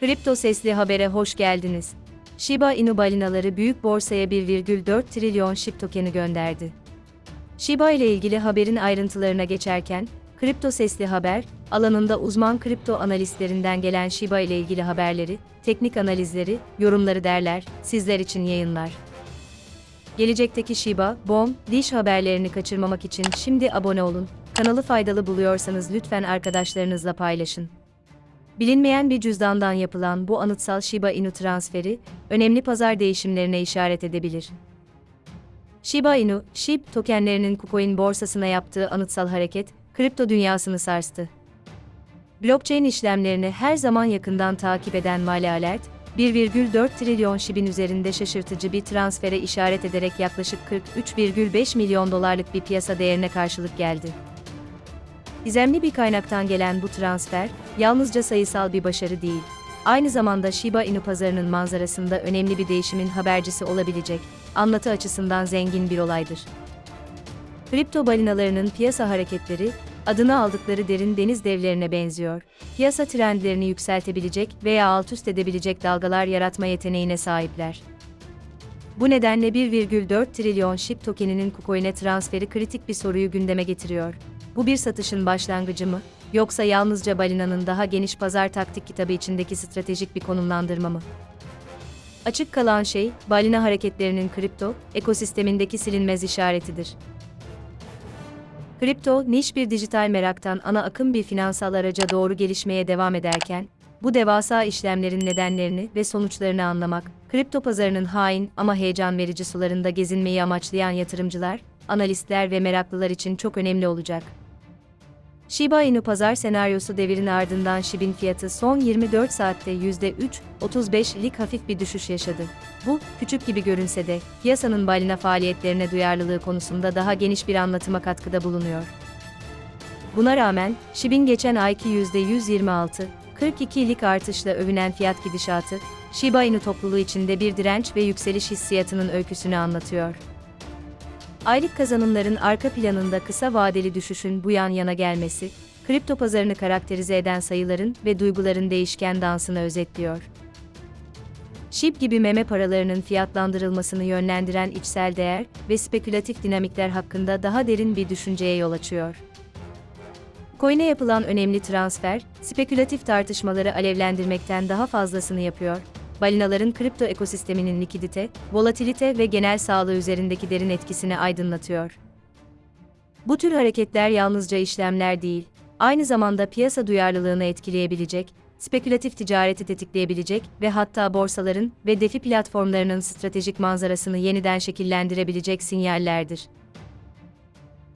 Kripto Sesli Haber'e hoş geldiniz. Shiba Inu balinaları büyük borsaya 1,4 trilyon SHIB tokeni gönderdi. Shiba ile ilgili haberin ayrıntılarına geçerken, Kripto Sesli Haber, alanında uzman kripto analistlerinden gelen Shiba ile ilgili haberleri, teknik analizleri, yorumları derler, sizler için yayınlar. Gelecekteki Shiba, BOM, Dish haberlerini kaçırmamak için şimdi abone olun. Kanalı faydalı buluyorsanız lütfen arkadaşlarınızla paylaşın. Bilinmeyen bir cüzdandan yapılan bu anıtsal Shiba Inu transferi, önemli pazar değişimlerine işaret edebilir. Shiba Inu, SHIB tokenlerinin KuCoin borsasına yaptığı anıtsal hareket, kripto dünyasını sarstı. Blockchain işlemlerini her zaman yakından takip eden Mali Alert, 1,4 trilyon SHIB'in üzerinde şaşırtıcı bir transfere işaret ederek yaklaşık 43,5 milyon dolarlık bir piyasa değerine karşılık geldi. Gizemli bir kaynaktan gelen bu transfer, yalnızca sayısal bir başarı değil, aynı zamanda Shiba Inu pazarının manzarasında önemli bir değişimin habercisi olabilecek, anlatı açısından zengin bir olaydır. Kripto balinalarının piyasa hareketleri, adını aldıkları derin deniz devlerine benziyor. Piyasa trendlerini yükseltebilecek veya alt üst edebilecek dalgalar yaratma yeteneğine sahipler. Bu nedenle 1,4 trilyon SHIB tokeninin KuCoin'e transferi kritik bir soruyu gündeme getiriyor. Bu bir satışın başlangıcı mı, yoksa yalnızca balinanın daha geniş pazar taktik kitabı içindeki stratejik bir konumlandırma mı? Açık kalan şey, balina hareketlerinin kripto, ekosistemindeki silinmez işaretidir. Kripto, niş bir dijital meraktan ana akım bir finansal araca doğru gelişmeye devam ederken, bu devasa işlemlerin nedenlerini ve sonuçlarını anlamak, kripto pazarının hain ama heyecan verici sularında gezinmeyi amaçlayan yatırımcılar, analistler ve meraklılar için çok önemli olacak. Shiba Inu pazar senaryosu devirin ardından SHIB'in fiyatı son 24 saatte %3.35'lik hafif bir düşüş yaşadı. Bu, küçük gibi görünse de, piyasanın balina faaliyetlerine duyarlılığı konusunda daha geniş bir anlatıma katkıda bulunuyor. Buna rağmen, SHIB'in geçen ayki %126, 42'lik artışla övünen fiyat gidişatı, Shiba Inu topluluğu içinde bir direnç ve yükseliş hissiyatının öyküsünü anlatıyor. Aylık kazanımların arka planında kısa vadeli düşüşün bu yan yana gelmesi, kripto pazarını karakterize eden sayıların ve duyguların değişken dansını özetliyor. SHIB gibi meme paralarının fiyatlandırılmasını yönlendiren içsel değer ve spekülatif dinamikler hakkında daha derin bir düşünceye yol açıyor. Coin'e yapılan önemli transfer, spekülatif tartışmaları alevlendirmekten daha fazlasını yapıyor balinaların kripto ekosisteminin likidite, volatilite ve genel sağlığı üzerindeki derin etkisini aydınlatıyor. Bu tür hareketler yalnızca işlemler değil, aynı zamanda piyasa duyarlılığını etkileyebilecek, spekülatif ticareti tetikleyebilecek ve hatta borsaların ve defi platformlarının stratejik manzarasını yeniden şekillendirebilecek sinyallerdir.